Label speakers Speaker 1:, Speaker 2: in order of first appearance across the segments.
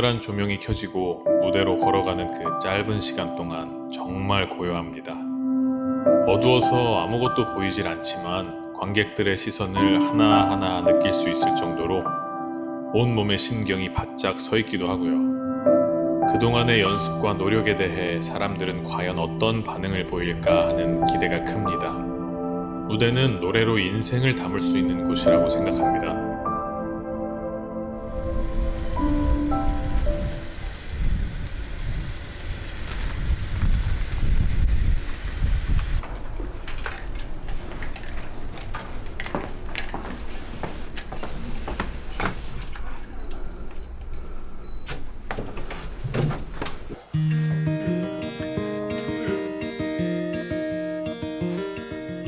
Speaker 1: 강렬한 조명이 켜지고 무대로 걸어가는 그 짧은 시간 동안 정말 고요합니다. 어두워서 아무것도 보이질 않지만 관객들의 시선을 하나하나 느낄 수 있을 정도로 온몸의 신경이 바짝 서 있기도 하고요. 그동안의 연습과 노력에 대해 사람들은 과연 어떤 반응을 보일까 하는 기대가 큽니다. 무대는 노래로 인생을 담을 수 있는 곳이라고 생각합니다.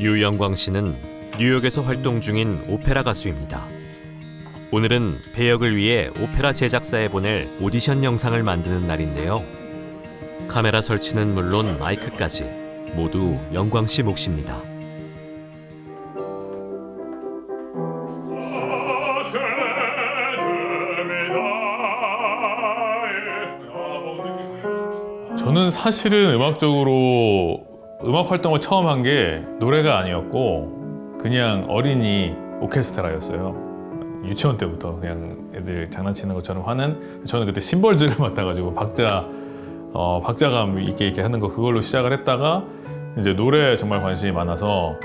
Speaker 1: 유영광 씨는 뉴욕에서 활동 중인 오페라 가수입니다. 오늘은 배역을 위해 오페라 제작사에 보낼 오디션 영상을 만드는 날인데요. 카메라 설치는 물론 마이크까지 모두 영광 씨 몫입니다.
Speaker 2: 저는 사실은 음악적으로 음악 활동을 처음 한 게 노래가 아니었고 그냥 어린이 오케스트라였어요. 유치원 때부터 그냥 애들 장난치는 것처럼 하는 저는 그때 심벌즈를 맡아가지고 박자 어, 박자감 있게 이렇게 하는 거 그걸로 시작을 했다가 이제 노래 정말 관심이 많아서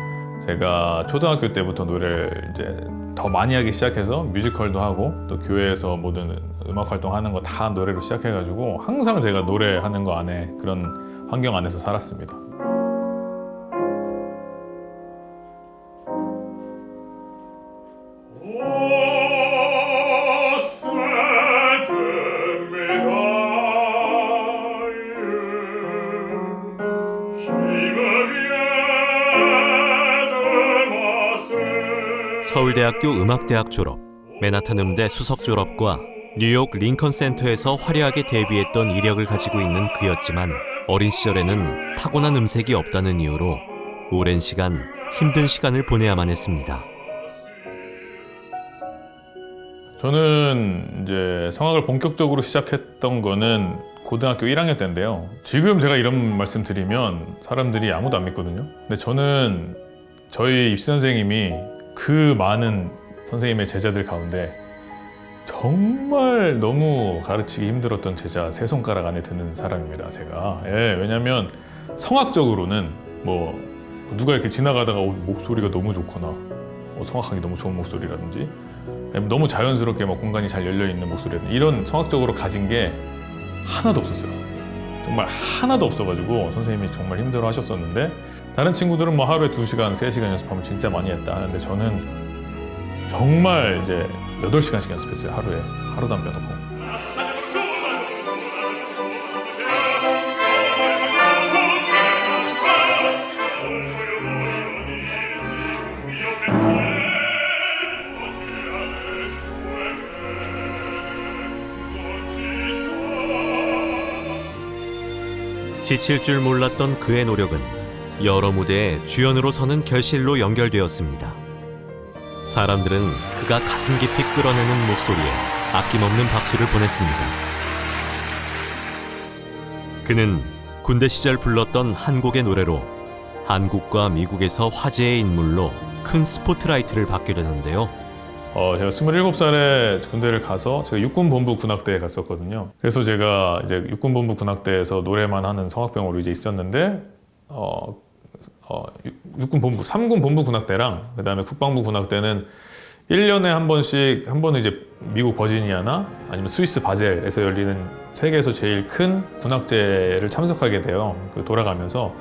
Speaker 2: 제가 초등학교 때부터 노래를 이제 더 많이 하기 시작해서 뮤지컬도 하고 또 교회에서 모든 음악 활동하는 거 다 노래로 시작해가지고 항상 제가 노래하는 거 안에 그런 환경 안에서 살았습니다.
Speaker 1: 서울대학교 음악대학 졸업, 맨하탄 음대 수석 졸업과 뉴욕 링컨 센터에서 화려하게 데뷔했던 이력을 가지고 있는 그였지만 어린 시절에는 타고난 음색이 없다는 이유로 오랜 시간 힘든 시간을 보내야만 했습니다.
Speaker 2: 저는 이제 성악을 본격적으로 시작했던 거는 고등학교 1학년 때인데요. 지금 제가 이런 말씀 드리면 사람들이 아무도 안 믿거든요. 근데 저는 저희 입시 선생님이 그 많은 선생님의 제자들 가운데 정말 너무 가르치기 힘들었던 제자 세 손가락 안에 드는 사람입니다. 제가 예, 왜냐하면 성악적으로는 뭐 누가 이렇게 지나가다가 목소리가 너무 좋거나 뭐 성악하기 너무 좋은 목소리라든지 너무 자연스럽게 막 뭐 공간이 잘 열려 있는 목소리 이런 성악적으로 가진 게 하나도 없었어요. 정말 하나도 없어가지고 선생님이 정말 힘들어 하셨었는데 다른 친구들은 뭐 하루에 두시간세시간 연습하면 진짜 많이 했다 하는데 저는 정말 이제 여덟 시간씩 연습했어요. 하루에. 하루 담배 넣고
Speaker 1: 지칠 줄 몰랐던 그의 노력은 여러 무대에 주연으로 서는 결실로 연결되었습니다. 사람들은 그가 가슴 깊이 끌어내는 목소리에 아낌없는 박수를 보냈습니다. 그는 군대 시절 불렀던 한 곡의 노래로 한국과 미국에서 화제의 인물로 큰 스포트라이트를 받게 되는데요.
Speaker 2: 어, 제가 27살에 군대를 가서 제가 육군본부 군악대에 갔었거든요. 그래서 제가 이제 육군본부 군악대에서 노래만 하는 성악병으로 이제 있었는데, 어, 어, 육군본부, 삼군본부 군악대랑, 그 다음에 국방부 군악대는 1년에 한 번씩, 한 번은 이제 미국 버지니아나 아니면 스위스 바젤에서 열리는 세계에서 제일 큰 군악제를 참석하게 돼요. 그 돌아가면서.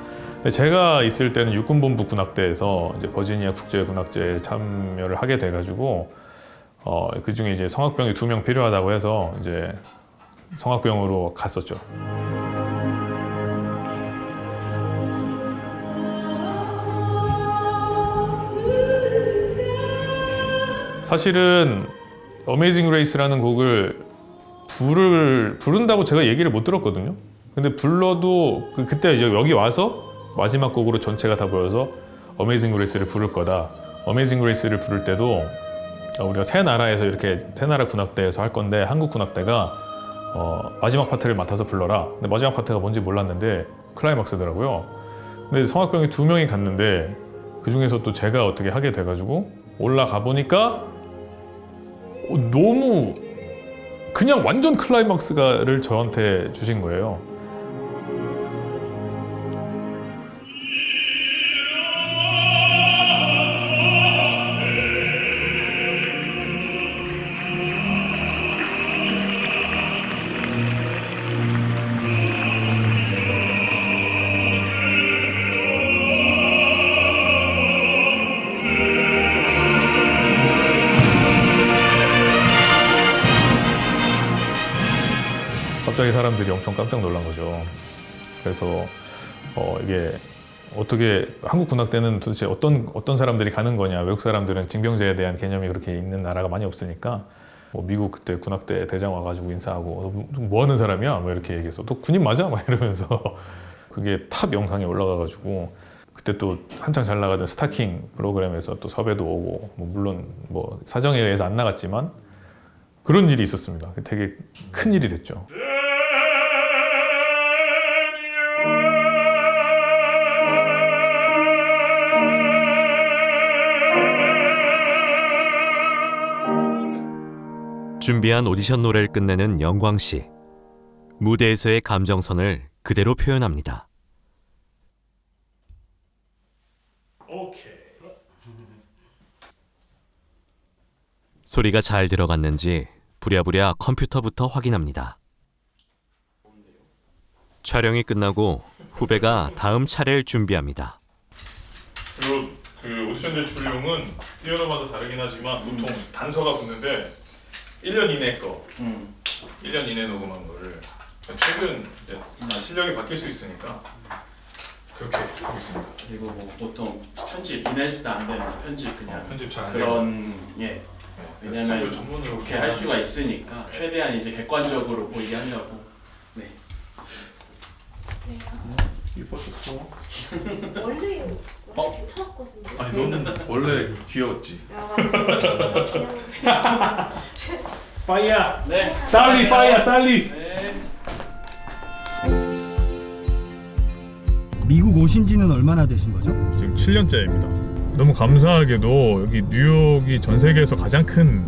Speaker 2: 제가 있을 때는 육군본부 군악대에서 이제 버지니아 국제군악제에 참여를 하게 돼가지고 어, 그 중에 이제 성악병이 두 명 필요하다고 해서 이제 성악병으로 갔었죠. 사실은 어메이징 레이스라는 곡을 부를 부른다고 제가 얘기를 못 들었거든요. 근데 불러도 그, 그때 이제 여기 와서 마지막 곡으로 전체가 다보여서 어메이징 그레이스를 부를 거다. 어메이징 그레이스를 부를 때도 아, 우리가 세 나라에서 이렇게 세 나라 군악대에서 할 건데 한국 군악대가 어, 마지막 파트를 맡아서 불러라. 근데 마지막 파트가 뭔지 몰랐는데 클라이막스더라고요. 근데 성악병이 두 명이 갔는데 그 중에서 또 제가 어떻게 하게 돼가지고 올라가 보니까 어, 너무 그냥 완전 클라이막스가를 저한테 주신 거예요. 사람 엄청 깜짝 놀란 거죠. 그래서 어, 이게 어떻게 한국 군악 대는 도대체 어떤 어떤 사람들이 가는 거냐 외국 사람들은 징병제에 대한 개념이 그렇게 있는 나라가 많이 없으니까 뭐 미국 그때 군악 대 대장 와가지고 인사하고 어, 뭐 하는 사람이야 뭐 이렇게 얘기해서 또 군인 맞아 막 이러면서 그게 탑 영상에 올라가가지고 그때 또 한창 잘 나가던 스타킹 프로그램에서 또 섭외도 오고 뭐 물론 뭐 사정에 의해서 안 나갔지만 그런 일이 있었습니다. 되게 큰 일이 됐죠.
Speaker 1: 준비한 오디션 노래를 끝내는 영광 씨. 무대에서의 감정선을 그대로 표현합니다. 오케이. 소리가 잘 들어갔는지 부랴부랴 컴퓨터부터 확인합니다. 촬영이 끝나고 후배가 다음 차례를 준비합니다.
Speaker 2: 그리고 그 오디션 제출용은 뛰어나마다 다르긴 하지만 보통 단서가 붙는데 1년 이내 거, 음. 1년 이내 녹음한 거를 최근 이제 실력이 바뀔 수 있으니까 그렇게 하고 있습니다. 그리고 뭐 보통 편집 이메일스도 안 되는 편집 그냥 어, 편집 잘안 그런 예 네, 왜냐면 전문으로 좋게 할 수가 있으니까 최대한 이제 객관적으로 보이게 하려고 네
Speaker 3: 이뻤었어.
Speaker 4: 네. 원래 어? 원거든요
Speaker 2: 아니 너는 원래 귀여웠지. 야, 맞아. 저그 파이야. 네. 살리 파이야 살리.
Speaker 5: 미국 오신 지는 얼마나 되신 거죠?
Speaker 2: 지금 7년째입니다. 너무 감사하게도 여기 뉴욕이 전 세계에서 가장 큰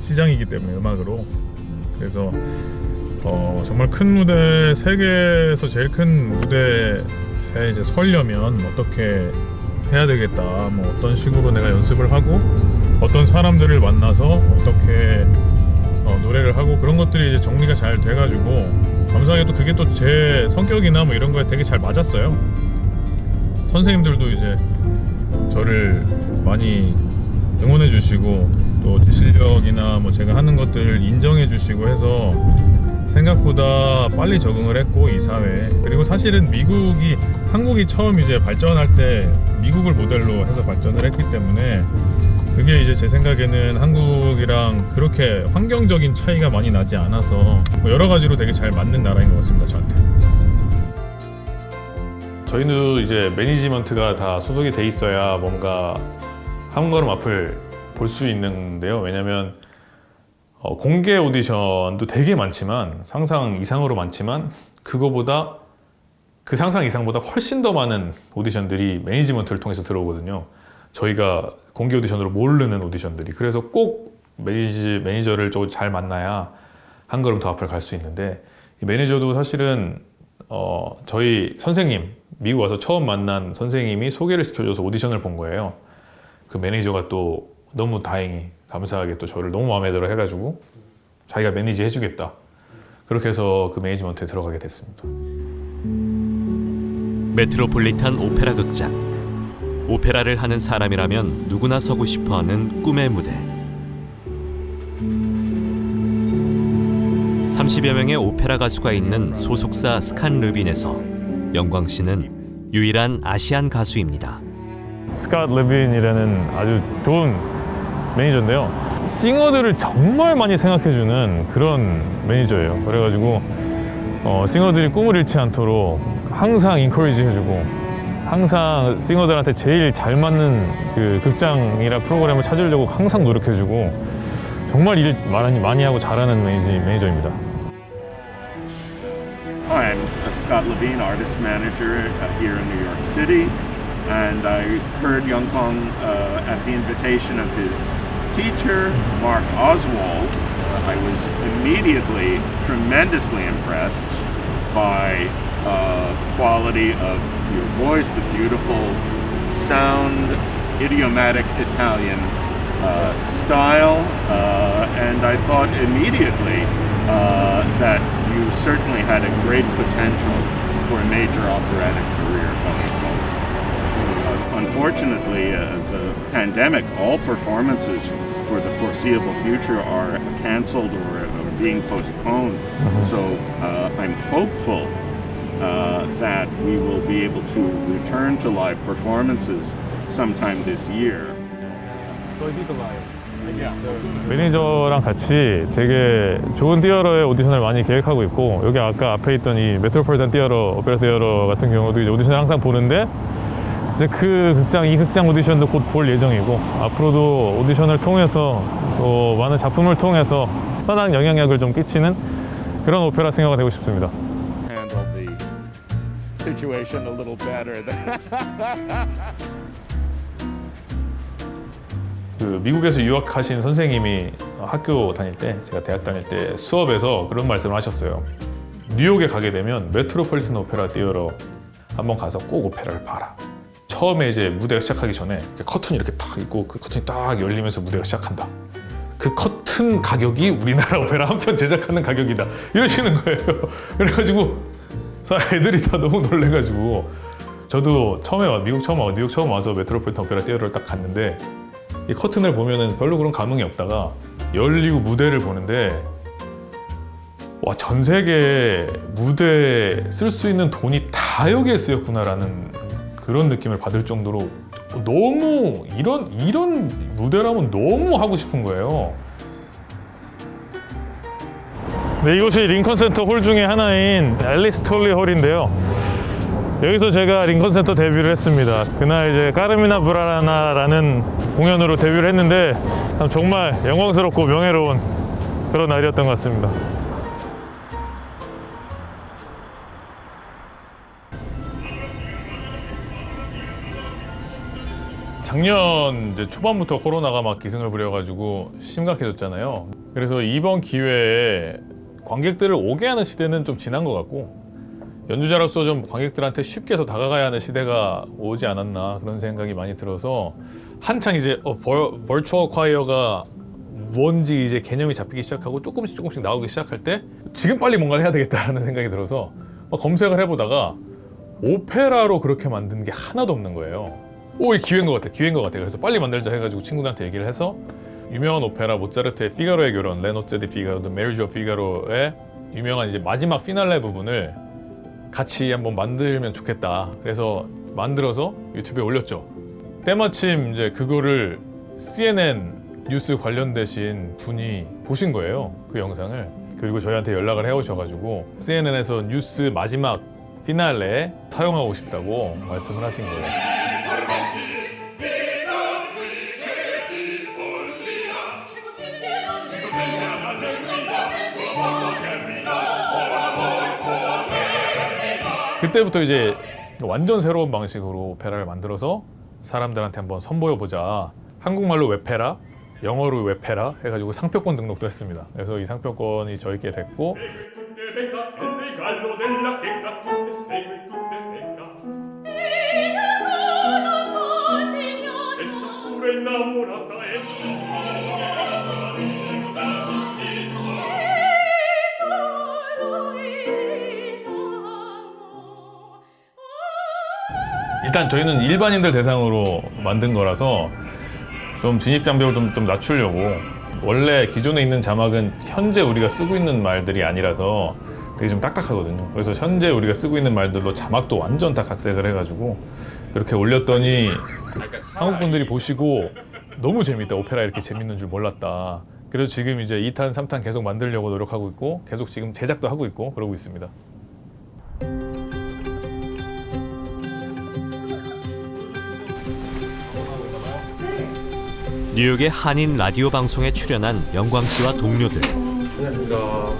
Speaker 2: 시장이기 때문에 음악으로 그래서 어, 정말 큰 무대 세계에서 제일 큰 무대에 이제 서려면 어떻게 해야 되겠다 뭐 어떤 식으로 내가 연습을 하고 어떤 사람들을 만나서 어떻게 어, 노래를 하고 그런 것들이 이제 정리가 잘 돼가지고 감사하게도 그게 또 제 성격이나 뭐 이런 거에 되게 잘 맞았어요. 선생님들도 이제 저를 많이 응원해 주시고 또 제 실력이나 뭐 제가 하는 것들을 인정해 주시고 해서 생각보다 빨리 적응을 했고 이사회 그리고 사실은 미국이 한국이 처음 이제 발전할 때 미국을 모델로 해서 발전을 했기 때문에 그게 이제 제 생각에는 한국이랑 그렇게 환경적인 차이가 많이 나지 않아서 뭐 여러 가지로 되게 잘 맞는 나라인 것 같습니다 저한테 저희도 이제 매니지먼트가 다 소속이 돼 있어야 뭔가 한 걸음 앞을 볼 수 있는데요 왜냐면 어, 공개 오디션도 되게 많지만 상상 이상으로 많지만 그거보다 그 상상 이상보다 훨씬 더 많은 오디션들이 매니지먼트를 통해서 들어오거든요 저희가 공개 오디션으로 모르는 오디션들이 그래서 꼭 매니지, 매니저를 잘 만나야 한 걸음 더 앞을 갈 수 있는데 매니저도 사실은 어, 저희 선생님 미국 와서 처음 만난 선생님이 소개를 시켜줘서 오디션을 본 거예요. 그 매니저가 또 너무 다행히 감사하게 또 저를 너무 마음에 들어 해가지고 자기가 매니지 해주겠다. 그렇게 해서 그 매니지먼트에 들어가게 됐습니다.
Speaker 1: 메트로폴리탄 오페라 극장 오페라를 하는 사람이라면 누구나 서고 싶어 하는 꿈의 무대. 30여 명의 오페라 가수가 있는 소속사 스칸 르빈에서 영광 씨는 유일한 아시안 가수입니다.
Speaker 2: 스캇 르빈이라는 아주 좋은 매니저인데요. 싱어들을 정말 많이 생각해주는 그런 매니저예요. 그래가지고 어, 싱어들이 꿈을 잃지 않도록 항상 인커리지 해주고 항상 싱어들한테 제일 잘 맞는 그 극장이나 프로그램을 찾으려고 항상 노력해주고 정말 일 많이, 많이 하고 잘하는 매니저, 매니저입니다.
Speaker 6: Hi, I'm Scott Levine, artist manager here in New York City, and I heard Young Kong uh, at the invitation of his teacher, Mark Oswald. I was immediately tremendously impressed by uh, quality of your voice, the beautiful sound, idiomatic Italian uh, style, uh, and I thought immediately uh, that you certainly had a great potential for a major operatic career coming forward. Uh, unfortunately, as a pandemic, all performances for the foreseeable future are canceled or, or being postponed. Uh-huh. So uh, I'm hopeful Uh, that we will be able to return to live performances sometime this year.
Speaker 2: 매니저랑 같이 되게 좋은 띠어러의 오디션을 많이 계획하고 있고 여기 아까 앞에 있던 이 메트로폴리탄 띠어러, 오페라 띠어러 같은 경우도 이제 오디션을 항상 보는데 이제 그 극장, 이 극장 오디션도 곧 볼 예정이고 앞으로도 오디션을 통해서 또 어, 많은 작품을 통해서 편한 영향력을 좀 끼치는 그런 오페라 싱어가 되고 싶습니다. situation a little better. 그 미국에서 유학하신 선생님이 학교 다닐 때 제가 대학 다닐 때 수업에서 그런 말씀을 하셨어요. 뉴욕에 가게 되면 메트로폴리탄 오페라 띄어러 한번 가서 꼭 오페라를 봐라. 처음에 이제 무대가 시작하기 전에 커튼이 이렇게 탁 있고 그 커튼이 딱 열리면서 무대가 시작한다. 그 커튼 가격이 우리나라 오페라 한 편 제작하는 가격이다. 이러시는 거예요. 그래가지고 그래서 애들이 다 너무 놀래가지고 저도 처음에 와 미국 처음 와고 뉴욕 처음 와서 메트로폴리탄 오페라 떼어를 딱 갔는데 이 커튼을 보면은 별로 그런 감흥이 없다가 열리고 무대를 보는데 와 전 세계 무대에 쓸 수 있는 돈이 다 여기에 쓰였구나라는 그런 느낌을 받을 정도로 너무 이런 이런 무대라면 너무 하고 싶은 거예요. 네, 이곳이 링컨센터 홀 중에 하나인 앨리스 톨리 홀인데요. 여기서 제가 링컨센터 데뷔를 했습니다. 그날 이제 까르미나 브라나라는 공연으로 데뷔를 했는데 정말 영광스럽고 명예로운 그런 날이었던 것 같습니다. 작년 이제 초반부터 코로나가 막 기승을 부려가지고 심각해졌잖아요. 그래서 이번 기회에 관객들을 오게 하는 시대는 좀 지난 것 같고 연주자로서 좀 관객들한테 쉽게 서 다가가야 하는 시대가 오지 않았나 그런 생각이 많이 들어서 한창 이제 어, 벌, 추어 콰이어가 뭔지 이제 개념이 잡히기 시작하고 조금씩 조금씩 나오기 시작할 때 지금 빨리 뭔가를 해야 되겠다라는 생각이 들어서 검색을 해보다가 오페라로 그렇게 만든 게 하나도 없는 거예요. 오, 이 기회인 것 같아, 기회인 것 같아. 그래서 빨리 만들자 해가지고 친구들한테 얘기를 해서 유명한 오페라 모차르트의 피가로의 결혼, 레노체 디 피가로, 메르조 피가로의 유명한 이제 마지막 피날레 부분을 같이 한번 만들면 좋겠다. 그래서 만들어서 유튜브에 올렸죠. 때마침 이제 그거를 CNN 뉴스 관련되신 분이 보신 거예요. 그 영상을. 그리고 저희한테 연락을 해오셔가지고 CNN에서 뉴스 마지막 피날레에 사용하고 싶다고 말씀을 하신 거예요. 그때부터 이제 완전 새로운 방식으로 오페라를 만들어서 사람들한테 한번 선보여 보자. 한국말로 웹페라, 영어로 웹페라 해가지고 상표권 등록도 했습니다. 그래서 이 상표권이 저희게 됐고. 일단 저희는 일반인들 대상으로 만든 거라서 좀 진입 장벽을 좀, 좀 낮추려고 원래 기존에 있는 자막은 현재 우리가 쓰고 있는 말들이 아니라서 되게 좀 딱딱하거든요. 그래서 현재 우리가 쓰고 있는 말들로 자막도 완전 다 각색을 해가지고 그렇게 올렸더니 한국 분들이 보시고 너무 재밌다. 오페라 이렇게 재밌는 줄 몰랐다. 그래서 지금 이제 2탄, 3탄 계속 만들려고 노력하고 있고 계속 지금 제작도 하고 있고 그러고 있습니다.
Speaker 1: 뉴욕의 한인 라디오 방송에 출연한 영광 씨와 동료들.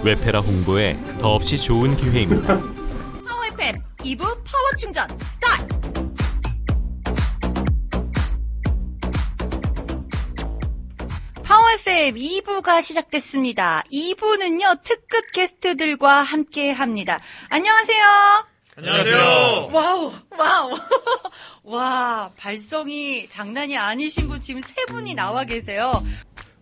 Speaker 1: 외페라 홍보에 더없이 좋은 기회입니다. 파워 FM 2부 파워 충전 스타트.
Speaker 7: 파워 FM 2부가 시작됐습니다. 2부는요 특급 게스트들과 함께합니다. 안녕하세요.
Speaker 8: 안녕하세요.
Speaker 7: 와우, 와우. 와, 발성이 장난이 아니신 분 지금 세 분이 나와 계세요.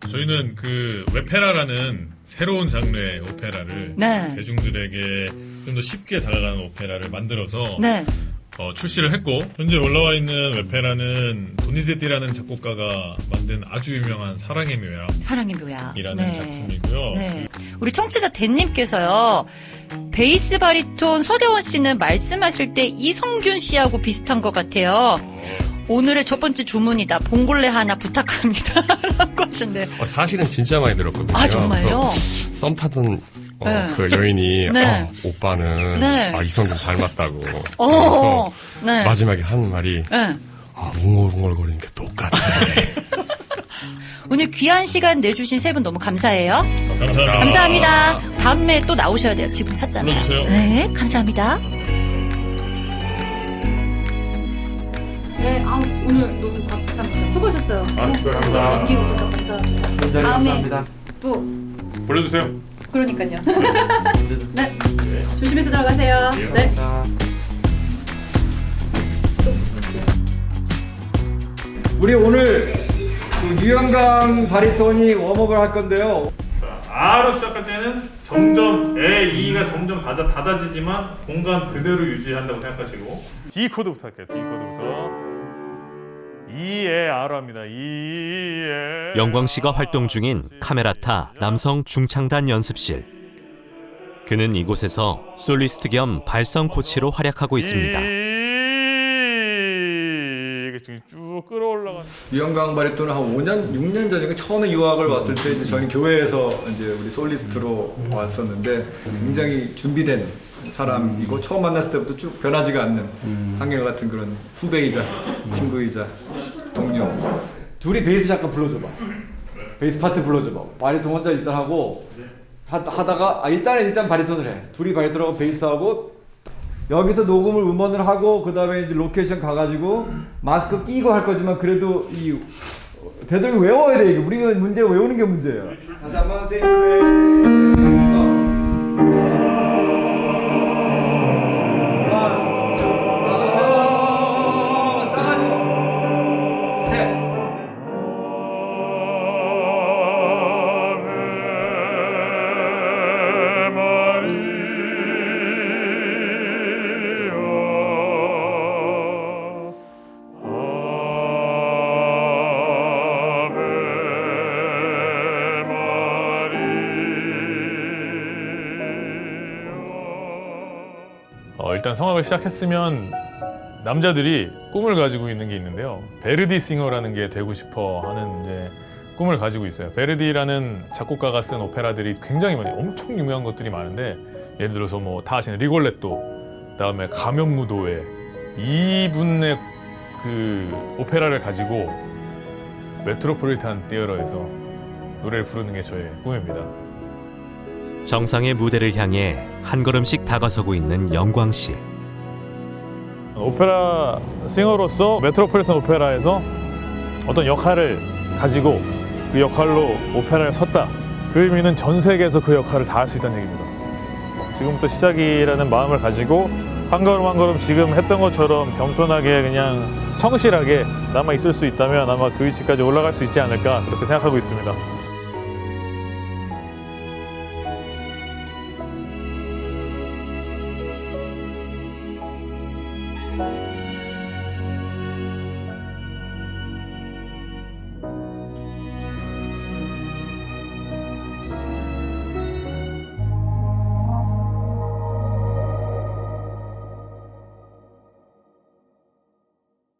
Speaker 2: 저희는 그 웹페라라는 새로운 장르의 오페라를 네. 대중들에게 좀 더 쉽게 다가가는 오페라를 만들어서 네. 어, 출시를 했고 현재 올라와 있는 웹페라는 도니제티라는 작곡가가 만든 아주 유명한 사랑의 묘약
Speaker 7: 사랑의 묘야
Speaker 2: 이라는 네. 작품이고요. 네.
Speaker 7: 우리 청취자 대님께서요. 베이스 바리톤 서대원 씨는 말씀하실 때 이성균 씨하고 비슷한 것 같아요. 오늘의 첫 번째 주문이다. 봉골레 하나 부탁합니다. 라고
Speaker 9: 하셨네 어, 사실은 진짜 많이 들었거든요.
Speaker 7: 아, 정말요?
Speaker 9: 썸 타던 어, 네. 그 여인이 네. 어, 오빠는 네. 아, 이성균 닮았다고. 어, 그래서 네. 마지막에 하는 말이 네. 아, 웅얼웅얼거리니까 똑같아.
Speaker 7: 오늘 귀한 시간 내주신 세 분 너무 감사해요. 감사합니다. 감사합니다. 다음에 또 나오셔야 돼요. 지금 샀잖아요. 불러주세요. 네, 감사합니다.
Speaker 10: 네, 아, 오늘 너무 감사합니다. 수고하셨어요.
Speaker 2: 아, 수고하셨습니다. 어,
Speaker 10: 연기 오셔서 감사합니다. 다음에- 감사합니다. 또 불러주세요. 그러니까요. 네, 네. 조심해서 들어가세요. 네. 네.
Speaker 11: 우리 오늘 유영강 바리톤이 웜업을 할 건데요.
Speaker 2: 자, 아로 시작할 때는 점점 에, 이가 점점 닫아, 닫아지지만 공간 그대로 유지한다고 생각하시고 D 코드부터 할게요. D 코드부터 E, 에 R로 합니다. E, 에
Speaker 1: 영광 씨가 활동 중인 카메라타 남성 중창단 연습실. 그는 이곳에서 솔리스트 겸 발성 코치로 활약하고 있습니다.
Speaker 11: 이게쭉 끌어 돌아 유영강 바리톤은 한 5년, 6년 전인가 처음에 유학을 왔을 때 이제 저희 교회에서 이제 우리 솔리스트로 왔었는데 굉장히 준비된 사람이고 처음 만났을 때부터 쭉 변하지가 않는 음. 한결 같은 그런 후배이자 친구이자 동료. 둘이 베이스 잠깐 불러줘봐. 베이스 파트 불러줘봐. 바리톤 혼자 일단 하고 하, 다가 아, 일단은 일단 바리톤을 해. 둘이 바리톤하고 베이스하고 여기서 녹음을 음원을 하고 그 다음에 이제 로케이션 가가지고 마스크 끼고 할 거지만 그래도 이 되도록 외워야 돼 이게 우리가 문제 외우는 게 문제예요. 다시 한번 세
Speaker 2: 일단 성악을 시작했으면 남자들이 꿈을 가지고 있는 게 있는데요. 베르디 싱어라는 게 되고 싶어 하는 이제 꿈을 가지고 있어요. 베르디라는 작곡가가 쓴 오페라들이 굉장히 많이 엄청 유명한 것들이 많은데 예를 들어서 뭐다 아시는 리골레토, 그다음에 가면무도회 이분의 그 오페라를 가지고 메트로폴리탄 띠어러에서 노래를 부르는 게 저의 꿈입니다.
Speaker 1: 정상의 무대를 향해 한 걸음씩 다가서고 있는 영광 씨.
Speaker 2: 오페라 싱어로서 메트로폴리탄 오페라에서 어떤 역할을 가지고 그 역할로 오페라를 섰다. 그 의미는 전 세계에서 그 역할을 다 할 수 있다는 얘기입니다. 지금부터 시작이라는 마음을 가지고 한 걸음 한 걸음 지금 했던 것처럼 겸손하게 그냥 성실하게 남아 있을 수 있다면 아마 그 위치까지 올라갈 수 있지 않을까 그렇게 생각하고 있습니다.